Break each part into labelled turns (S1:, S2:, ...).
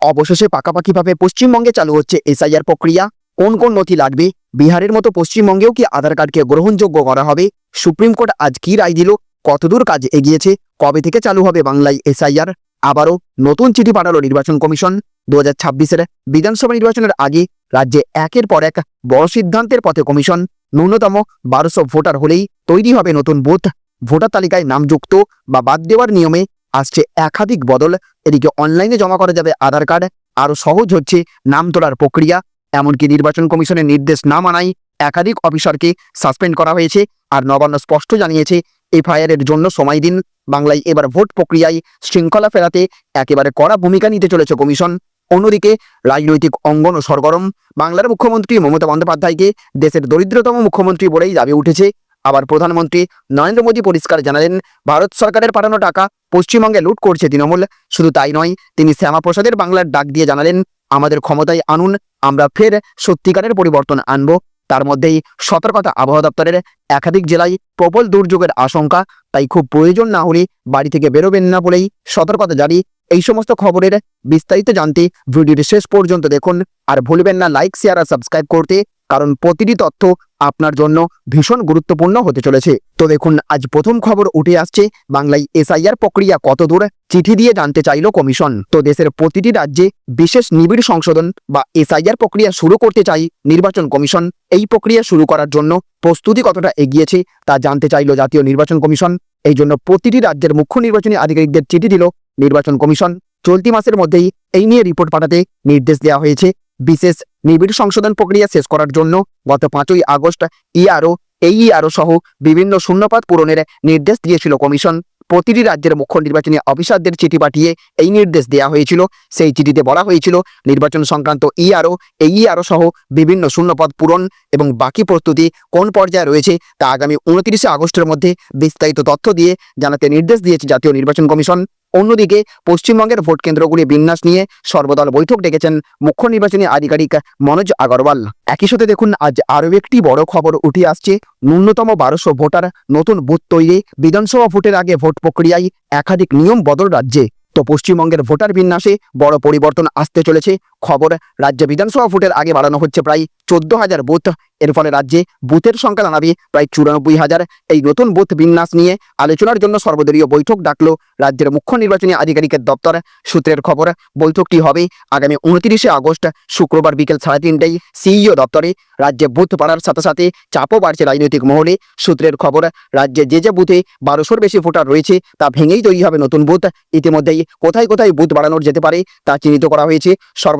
S1: অবশেষে পাকাপাকিভাবে পশ্চিমবঙ্গে চালু হচ্ছে এসআইআর প্রক্রিয়া। কোন কোন নথি লাগবে? বিহারের মতো পশ্চিমবঙ্গেও কি আধার কার্ডকে গ্রহণযোগ্য করা হবে? সুপ্রিম কোর্ট আজ কি রায় দিল? কতদূর কাজ এগিয়েছে? কবে থেকে চালু হবে বাংলায় এসআইআর? আবারও নতুন চিঠি পাঠালো নির্বাচন কমিশন। দু হাজার বিধানসভা নির্বাচনের আগে রাজ্যে একের পর এক বড় সিদ্ধান্তের পথে কমিশন। ন্যূনতম বারোশো ভোটার হলেই তৈরি হবে নতুন বুথ। ভোটার তালিকায় নাম যুক্ত বা বাদ দেওয়ার নিয়মে আসছে একাধিক বদল। এদিকে অনলাইনে জমা করা যাবে আধার কার্ড। আরও সহজ হচ্ছে নাম তোলার প্রক্রিয়া। এমনকি নির্বাচন কমিশনের নির্দেশ না মানায় একাধিক অফিসারকে সাসপেন্ড করা হয়েছে। আর নবান্ন স্পষ্ট জানিয়েছে, এফআইআর এর জন্য সময় দিন। বাংলায় এবার ভোট প্রক্রিয়ায় শৃঙ্খলা ফেরাতে একেবারে কড়া ভূমিকা নিতে চলেছে কমিশন। অন্যদিকে, রাজনৈতিক অঙ্গন ও সরগরম। বাংলার মুখ্যমন্ত্রী মমতা বন্দ্যোপাধ্যায়কে দেশের দরিদ্রতম মুখ্যমন্ত্রী বলেই দাবি উঠেছে। আবার প্রধানমন্ত্রী নরেন্দ্র মোদী পরিষ্কার জানালেন, ভারত সরকারের পাঠানো টাকা পশ্চিমবঙ্গে লুট করছে তৃণমূল। শুধু তাই নয়, তিনি শ্যামাপ্রসাদের বাংলার ডাক দিয়ে জানালেন, আমাদের ক্ষমতায় আনুন, আমরা ফের সত্যিকারের পরিবর্তন আনব। তার মধ্যেই সতর্কতা আবহাওয়া দপ্তরের একাধিক জেলায় প্রবল দুর্যোগের আশঙ্কা, তাই খুব প্রয়োজন না হলে বাড়ি থেকে বেরোবেন না বলেই সতর্কতা জারি। এই সমস্ত খবরের বিস্তারিত জানতে ভিডিওটি শেষ পর্যন্ত দেখুন, আর ভুলবেন না, লাইক, শেয়ার আর সাবস্ক্রাইব করতে কারণ প্রতিটি তথ্য আপনার জন্য ভীষণ গুরুত্বপূর্ণ হতে চলেছে। তো দেখুন, আজ প্রথম খবর উঠে আসছে বাংলায় এসআইআর প্রক্রিয়া কত দূর চিঠি দিয়ে জানতে চাইল কমিশন। তো দেশের প্রতিটি রাজ্যে বিশেষ নিবিড় সংশোধন বা এসআইআর প্রক্রিয়া শুরু করতে চাই নির্বাচন কমিশন। এই প্রক্রিয়া শুরু করার জন্য প্রস্তুতি কতটা এগিয়েছে তা জানতে চাইল জাতীয় নির্বাচন কমিশন। এই জন্য প্রতিটি রাজ্যের মুখ্য নির্বাচনী আধিকারিকদের চিঠি দিল নির্বাচন কমিশন। চলতি মাসের মধ্যেই এই নিয়ে রিপোর্ট পাঠাতে নির্দেশ দেওয়া হয়েছে। বিশেষ নিবিড় সংশোধন প্রক্রিয়া শেষ করার জন্য গত পাঁচই আগস্ট ইআরও এই ইআরও সহ বিভিন্ন শূন্যপাত পূরণের নির্দেশ দিয়েছিল কমিশন। প্রতিটি রাজ্যের মুখ্য নির্বাচনী অফিসারদের চিঠি পাঠিয়ে এই নির্দেশ দেওয়া হয়েছিল। সেই চিঠিতে বলা হয়েছিল, নির্বাচন সংক্রান্ত ইআরও এই ইআরও সহ বিভিন্ন শূন্যপদ পূরণ এবং বাকি প্রস্তুতি কোন পর্যায়ে রয়েছে তা আগামী উনত্রিশে আগস্টের মধ্যে বিস্তারিত তথ্য দিয়ে জানাতে নির্দেশ দিয়েছে জাতীয় নির্বাচন কমিশন। অন্যদিকে পশ্চিমবঙ্গের ভোট কেন্দ্রগুলি বিন্যাস নিয়ে সর্বদল বৈঠক ডেকেছেন মুখ্য নির্বাচনী আধিকারিক মনোজ আগরওয়াল। একই সাথে দেখুন, আজ আরও একটি বড় খবর উঠে আসছে। ন্যূনতম বারোশো ভোটার নতুন বুথ তৈরি। বিধানসভা ভোটের আগে ভোট প্রক্রিয়ায় একাধিক নিয়ম বদল রাজ্যে। তো পশ্চিমবঙ্গের ভোটার বিন্যাসে বড় পরিবর্তন আসতে চলেছে। খবর, রাজ্যে বিধানসভা ভোটের আগে বাড়ানো হচ্ছে প্রায় চোদ্দ হাজার বুথ। এর ফলে রাজ্যে বুথের সংখ্যা দাঁড়াবে প্রায় চুরানব্বই হাজার এই নতুন বুথ বিন্যাস নিয়ে আলোচনার জন্য সর্বদলীয় বৈঠক ডাকলো রাজ্যের মুখ্য নির্বাচনী আধিকারিকের দপ্তর। সূত্রের খবর, বৈঠকটি হবে আগামী উনত্রিশে আগস্ট, শুক্রবার বিকেল সাড়ে তিনটায় সিইও দপ্তরে। রাজ্যে বুথ বাড়ার সাথে সাথে চাপও বাড়ছে রাজনৈতিক মহলে। সূত্রের খবর, রাজ্যে যে যে বুথে বারোশোর বেশি ভোটার রয়েছে, তা ভেঙেই তৈরি হবে নতুন বুথ। ইতিমধ্যেই কোথায় কোথায় বুথ বাড়ানোর যেতে পারে, তা চিহ্নিত করা হয়েছে।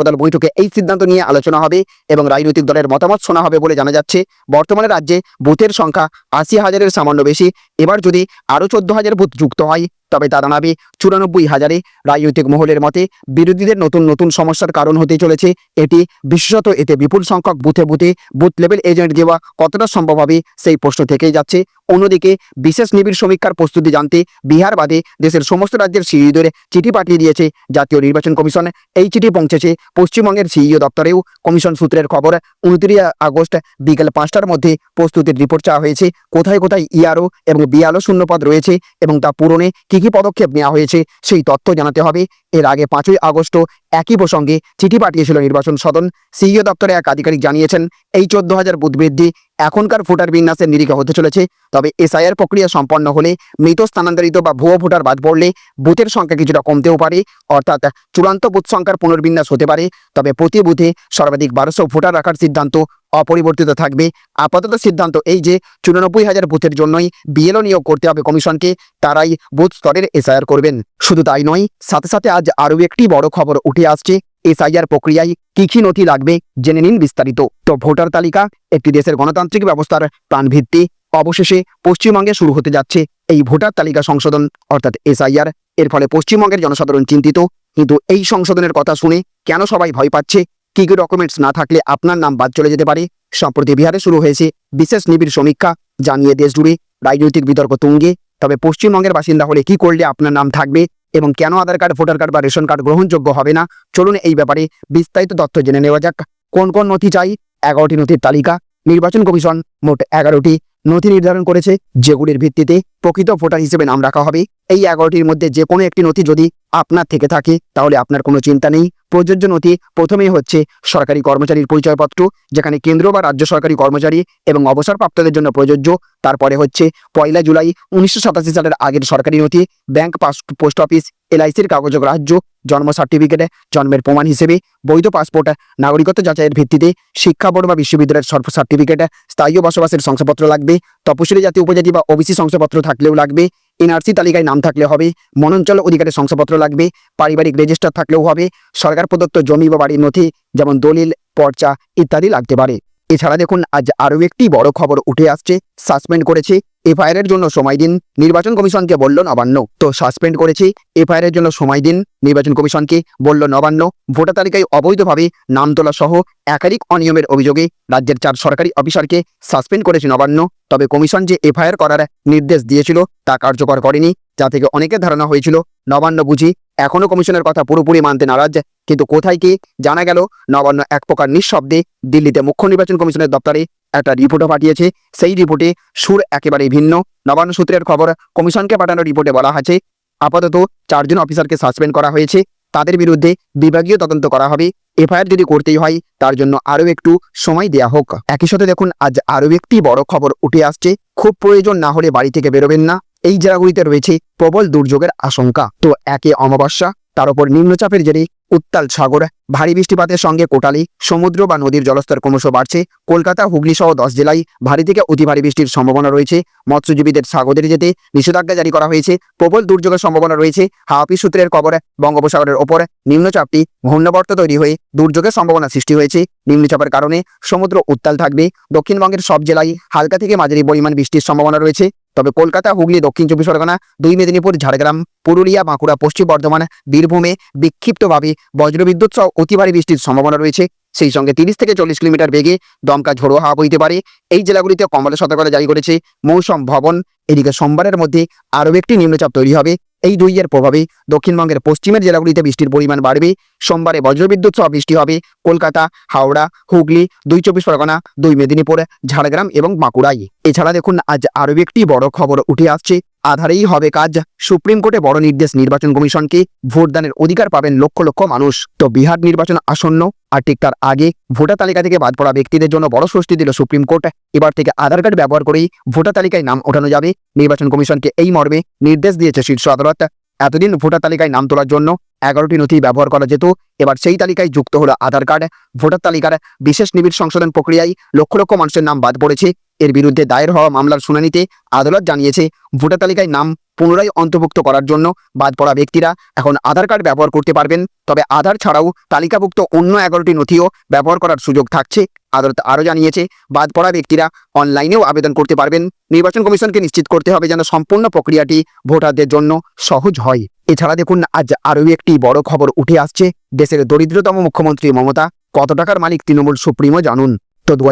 S1: সর্বদল বৈঠকে এই সিদ্ধান্ত নিয়ে আলোচনা হবে এবং রাজনৈতিক দলের মতামত শোনা হবে বলে জানা যাচ্ছে। বর্তমানে রাজ্যে বুথের সংখ্যা আশি হাজারের সামান্য বেশি। এবার যদি আরও চোদ্দ হাজার বুথ যুক্ত হয় তবে তা দাঁড়াবে চুরানব্বই হাজারে রাজনৈতিক মহলের মতে বিরোধীদের নতুন নতুন সমস্যার কারণ হতে চলেছে। এটি বিশেষত এতে বিপুল সংখ্যক বুথে বুথে বুথ লেভেল এজেন্ট দেওয়া কতটা সম্ভব হবে সেই প্রশ্ন থেকেই যাচ্ছে। অন্যদিকে বিশেষ নিবিড় সমীক্ষার প্রস্তুতি জানতে বিহার বাদে দেশের সমস্ত রাজ্যের সিইওদের চিঠি পাঠিয়ে দিয়েছে জাতীয় নির্বাচন কমিশন। এই চিঠি পৌঁছেছে পশ্চিমবঙ্গের সিইও দপ্তরেও। কমিশন সূত্রের খবর, উনত্রিশ আগস্ট বিকেল পাঁচটার মধ্যে প্রস্তুতির রিপোর্ট চাওয়া হয়েছে। কোথায় কোথায় ইআরও এবং বিআরও শূন্যপদ রয়েছে এবং তা পূরণে কি কি পদক্ষেপ নেওয়া হয়েছে, সেই তথ্য জানাতে হবে। এর আগে পাঁচই আগস্ট একই প্রসঙ্গে চিঠি পাঠিয়েছিল নির্বাচন সদন। সিইও দপ্তরে এক আধিকারিক জানিয়েছেন, এই চোদ্দ হাজার বুথ বৃদ্ধি এখনকার ভোটার বিন্যাসের নিরিখে হতে চলেছে। তবে এসআইআর প্রক্রিয়া সম্পন্ন হলে মৃত স্থানান্তরিত বা ভুয়ো ভোটার বাদ পড়লে বুথের সংখ্যা কিছুটা কমতেও পারে, অর্থাৎ চূড়ান্ত বুথ সংখ্যার পুনর্বিন্যাস হতে পারে। তবে প্রতি বুথে সর্বাধিক বারোশো ভোটার রাখার সিদ্ধান্ত অপরিবর্তিত থাকবে। আপাতত সিদ্ধান্ত এই যে চুরানব্বই হাজার বুথের জন্যই বিএলও নিয়োগ করতে হবে কমিশনকে, তারাই বুথ স্তরের এসআইআর করবেন। শুধু তাই নয়, সাথে সাথে আজ আরও একটি বড় খবর উঠে আসছে। এসআইআর প্রক্রিয়ায় কি কি নথি লাগবে জেনে নিন বিস্তারিত। তো ভোটার তালিকা, একটি দেশের গণতান্ত্রিক ব্যবস্থার প্রাণভিত্তি। অবশেষে পশ্চিমবঙ্গে শুরু হতে যাচ্ছে এই ভোটার তালিকা সংশোধন, অর্থাৎ এসআইআর। এর ফলে পশ্চিমবঙ্গের জনসাধারণ চিন্তিত। কিন্তু এই সংশোধনের কথা শুনে কেন সবাই ভয় পাচ্ছে? কি কি ডকুমেন্টস না থাকলে আপনার নাম বাদ চলে যেতে পারে? সম্প্রতি বিহারে শুরু হয়েছে বিশেষ নিবিড় সমীক্ষা, জানিয়ে দেশ জুড়ে রাজনৈতিক বিতর্ক তুঙ্গে। তবে পশ্চিমবঙ্গের বাসিন্দা হলে কি করলে আপনার নাম থাকবে এবং কেন আধার কার্ড, ভোটার কার্ড বা রেশন কার্ড গ্রহণযোগ্য হবে না? চলুন এই ব্যাপারে বিস্তারিত তথ্য জেনে নেওয়া যাক। কোন কোন নথি চাই? এগারোটি নথির তালিকা। নির্বাচন কমিশন মোট এগারোটি নথি নির্ধারণ করেছে, যেগুলির ভিত্তিতে প্রকৃত ভোটার হিসেবে নাম রাখা হবে। এই এগারোটির মধ্যে যে কোনো একটি নথি যদি আপনার থেকে থাকে, তাহলে আপনার কোনো চিন্তা নেই। প্রযোজ্য নথি প্রথমেই হচ্ছে সরকারি কর্মচারীর পরিচয়পত্র, যেখানে কেন্দ্র বা রাজ্য সরকারি কর্মচারী এবং অবসরপ্রাপ্তদের জন্য প্রযোজ্য। তারপরে হচ্ছে পয়লা জুলাই উনিশশো সাতাশি সালের আগের সরকারি নথি, ব্যাংক পাস পোস্ট অফিস, এলআইসির কাগজ গ্রাহ্য জন্ম সার্টিফিকেটে, জন্মের প্রমাণ হিসেবে, বৈধ পাসপোর্ট, নাগরিকত্ব যাচাইয়ের ভিত্তিতে, শিক্ষা বোর্ড বা বিশ্ববিদ্যালয়ের সর্ব সার্টিফিকেট, স্থায়ী বসবাসের শংসাপত্র লাগবে, তপশিলি জাতি উপজাতি বা ওবিসি শংসাপত্র থাকলেও লাগবে এনআরসি তালিকায় নাম থাকলে হবে, মনঞ্চল অধিকারের শংসাপত্র লাগবে, পারিবারিক রেজিস্টার থাকলেও হবে, সরকার প্রদত্ত জমি বা বাড়ির নথি, যেমন দলিল, পর্চা ইত্যাদি লাগতে পারে। এছাড়া দেখুন, আজ আরও একটি বড় খবর উঠে আসছে। সাসপেন্ড করেছে এফআইআর এর জন্য সময় দিন। নির্বাচন কমিশনকে বলল নবান্ন। তো সাসপেন্ড করেছে এফআইআর এর জন্য সময় দিন। নির্বাচন কমিশনকে বলল নবান্ন। ভোটার তালিকায় অবৈধভাবে নাম তোলা সহ একাধিক অনিয়মের অভিযোগে রাজ্যের চার সরকারি অফিসারকে সাসপেন্ড করেছে নবান্ন। তবে কমিশন যে এফআইআর করার নির্দেশ দিয়েছিল, তা কার্যকর করেনি, যা থেকে অনেকের ধারণা হয়েছিল। নবান্ন বুঝি এখনও কমিশনের কথা পুরোপুরি মানতে নারাজ। কিন্তু কোথায় কি জানা গেল? নবান্ন এক প্রকার নিঃশব্দে দিল্লিতে মুখ্য নির্বাচন কমিশনের দপ্তরে একটা রিপোর্টও পাঠিয়েছে। সেই রিপোর্টে সুর একেবারে ভিন্ন। নবান্ন সূত্রের খবর, কমিশনকে পাঠানো রিপোর্টে বলা আছে, আপাতত চারজন অফিসারকে সাসপেন্ড করা হয়েছে। তাদের বিরুদ্ধে বিভাগীয় তদন্ত করা হবে। এফআইআর যদি করতেই হয়, তার জন্য আরও একটু সময় দেয়া হোক। একই সাথে দেখুন, আজ আরও একটি বড় খবর উঠে আসছে। খুব প্রয়োজন না হলে বাড়ি থেকে বেরোবেন না। এই জেলাগুলিতে রয়েছে প্রবল দুর্যোগের আশঙ্কা। তো একে অমাবস্যা, তার উপর নিম্নচাপের জেরে উত্তাল সাগর ভারী বৃষ্টিপাতের সঙ্গে কোটালি, সমুদ্র বা নদীর জলস্তর ক্রমশ বাড়ছে। কলকাতা, হুগলি সহ দশ জেলায় ভারী থেকে অতি ভারী বৃষ্টির সম্ভাবনা রয়েছে। মৎস্যজীবীদের সাগরে যেতে নিষেধাজ্ঞা জারি করা হয়েছে। প্রবল দুর্যোগের সম্ভাবনা রয়েছে। হাওয়াপি সূত্রের খবর বঙ্গোপসাগরের ওপর নিম্নচাপটি ঘূর্ণবর্ত তৈরি হয়ে দুর্যোগের সম্ভাবনা সৃষ্টি হয়েছে। নিম্নচাপের কারণে সমুদ্র উত্তাল থাকবে। দক্ষিণবঙ্গের সব জেলায় হালকা থেকে মাঝারি পরিমাণ বৃষ্টির সম্ভাবনা রয়েছে। তবে কলকাতা, হুগলি, দক্ষিণ চব্বিশ পরগনা, দুই মেদিনীপুর, ঝাড়গ্রাম, পুরুলিয়া, বাঁকুড়া, পশ্চিম বর্ধমান, বীরভূমে বিক্ষিপ্তভাবে বজ্রবিদ্যুৎ সহ অতি ভারী বৃষ্টির সম্ভাবনা রয়েছে। সেই সঙ্গে তিরিশ থেকে চল্লিশ কিলোমিটার বেগে দমকা ঝোড়ো হাওয়া বইতে পারে। এই জেলাগুলিতে কমলা সতর্কতা জারি করেছে। মৌসম, ভবন এদিকে সোমবারের মধ্যে আরও একটি নিম্নচাপ তৈরি হবে। এই দুইয়ের প্রভাবে দক্ষিণবঙ্গের পশ্চিমের জেলাগুলিতে বৃষ্টির পরিমাণ বাড়বে। সোমবারে বজ্রবিদ্যুৎ সহ বৃষ্টি হবে। কলকাতা, হাওড়া, হুগলি, দুই চব্বিশ পরগনা, দুই মেদিনীপুর, ঝাড়গ্রাম এবং বাঁকুড়ায়। এছাড়া দেখুন, আজ আরও একটি বড় খবর উঠে আসছে। আধারেই হবে কাজ। সুপ্রিম কোর্টে বড় নির্দেশ, নির্বাচন কমিশনকে ভোটদানের অধিকার পাবেন লক্ষ লক্ষ মানুষ। তো বিহার নির্বাচন আসন্ন, আর ঠিক তার আগে ভোটার তালিকা থেকে বাদ পড়া ব্যক্তিদের জন্য বড় স্বস্তি দিল সুপ্রিম কোর্ট। এবার থেকে আধার কার্ড ব্যবহার করেই ভোটার তালিকায় নাম ওঠানো যাবে। নির্বাচন কমিশনকে এই মর্মে নির্দেশ দিয়েছে শীর্ষ আদালত। এতদিন ভোটার তালিকায় নাম তোলার জন্য এগারোটি নথি ব্যবহার করা যেত। এবার সেই তালিকায় যুক্ত হলো আধার কার্ড। ভোটার তালিকার বিশেষ নিবিড় সংশোধন প্রক্রিয়ায় লক্ষ লক্ষ মানুষের নাম বাদ পড়েছে। এর বিরুদ্ধে দায়ের হওয়া মামলার শুনানিতে আদালত জানিয়েছে, ভোটার তালিকায় নাম পুনরায় অন্তর্ভুক্ত করার জন্য বাদ পড়া ব্যক্তিরা এখন আধার কার্ড ব্যবহার করতে পারবেন। তবে আধার ছাড়াও তালিকাভুক্ত অন্য এগারোটি নথিও ব্যবহার করার সুযোগ থাকছে। আদালত আরও জানিয়েছে, বাদ পড়া ব্যক্তিরা অনলাইনেও আবেদন করতে পারবেন। নির্বাচন কমিশনকে নিশ্চিত করতে হবে যেন সম্পূর্ণ প্রক্রিয়াটি ভোটারদের জন্য সহজ হয়। এছাড়া দেখুন, আজ আরও একটি বড় খবর উঠে আসছে। দেশের দরিদ্রতম মুখ্যমন্ত্রী মমতা, কত টাকার মালিক তৃণমূল সুপ্রিমো জানুন। তো দু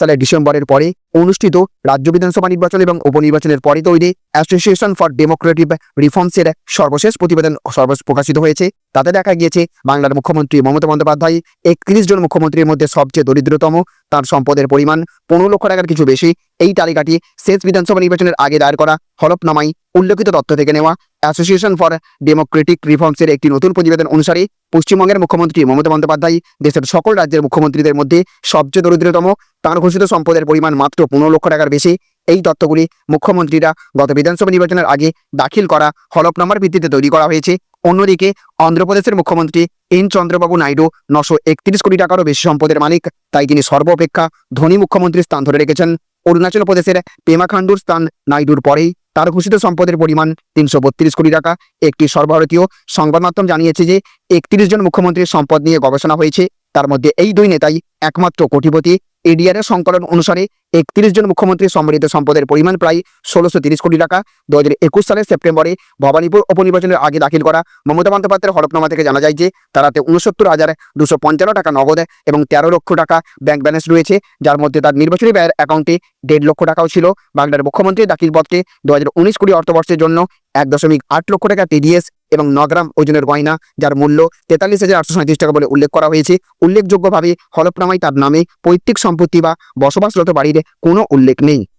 S1: সালের ডিসেম্বরের পরে অনুষ্ঠিত রাজ্য বিধানসভা নির্বাচন এবং উপনির্বাচনের পরে তৈরি অ্যাসোসিয়েশন ফর ডেমোক্রেটিক রিফর্মসের সর্বশেষ প্রতিবেদন সর্বশেষ প্রকাশিত হয়েছে। তাতে দেখা গিয়েছে, বাংলার মুখ্যমন্ত্রী মমতা বন্দ্যোপাধ্যায় একত্রিশ জন মুখ্যমন্ত্রীর মধ্যে সবচেয়ে দরিদ্রতম। তার সম্পদের পরিমাণ পনেরো লক্ষ টাকার কিছু বেশি। এই তালিকাটি শেষ বিধানসভা নির্বাচনের আগে দায়ের করা, হলফনামায় উল্লেখিত তথ্য থেকে নেওয়া। অ্যাসোসিয়েশন ফর ডেমোক্রেটিক রিফর্মসের একটি নতুন প্রতিবেদন অনুসারে পশ্চিমবঙ্গের মুখ্যমন্ত্রী মমতা বন্দ্যোপাধ্যায় দেশের সকল রাজ্যের মুখ্যমন্ত্রীদের মধ্যে সবচেয়ে দরিদ্রতম, তাঁর ঘোষিত সম্পদের পরিমাণ মাত্র পনেরো লক্ষ টাকার বেশি। এই তথ্যগুলি মুখ্যমন্ত্রীরা গত বিধানসভা নির্বাচনের আগে দাখিল করা হলফনামার ভিত্তিতে তৈরি করা হয়েছে। অন্যদিকে অন্ধ্রপ্রদেশের মুখ্যমন্ত্রী এন চন্দ্রবাবু নাইডু নশো একত্রিশ কোটি টাকারও বেশি সম্পদের মালিক, তাই তিনি সর্বাপেক্ষা ধনী মুখ্যমন্ত্রীর স্থান ধরে রেখেছেন। অরুণাচল প্রদেশের পেমা খান্ডুর স্থান নাইডুর পরেই। তার ঘোষিত সম্পদের পরিমাণ তিনশো বত্রিশ কোটি টাকা। একটি সর্বভারতীয় সংবাদ মাধ্যম জানিয়েছে যে, একত্রিশ জন মুখ্যমন্ত্রীর সম্পদ নিয়ে গবেষণা হয়েছে। তার মধ্যে এই দুই নেতাই একমাত্র কোটিপতি। এডিআর সংকলন অনুসারে একত্রিশ জন মুখ্যমন্ত্রী সম্মিলিত সম্পদের পরিমাণ প্রায় ষোলোশো তিরিশ কোটি টাকা। দু হাজার একুশ সালের সেপ্টেম্বরে ভবানীপুর উপনির্বাচনের আগে দাখিল করা মমতা বন্দ্যোপাধ্যায়ের হলফনামা থেকে জানা যায় যে, তারাতে উনসত্তর হাজার দুশো পঞ্চান্ন টাকা নগদ এবং তেরো লক্ষ টাকা ব্যাংক ব্যালেন্স রয়েছে, যার মধ্যে তার নির্বাচনী ব্যয়ের অ্যাকাউন্টে দেড় লক্ষ টাকাও ছিল। বাংলার মুখ্যমন্ত্রীর দাখিল পত্রে দু হাজার উনিশ কুড়ি অর্থবর্ষের জন্য এক দশমিক আট লক্ষ টাকা টিডিএস এবং ন গ্রাম ওজনের গয়না, যার মূল্য তেতাল্লিশ হাজার আটশো সাঁত্রিশ টাকা বলে উল্লেখ করা হয়েছে। উল্লেখযোগ্যভাবে হলফনামায় তার নামে পৈতৃক সম্পত্তি বা বসবাসরত বাড়ির কোনো উল্লেখ নেই।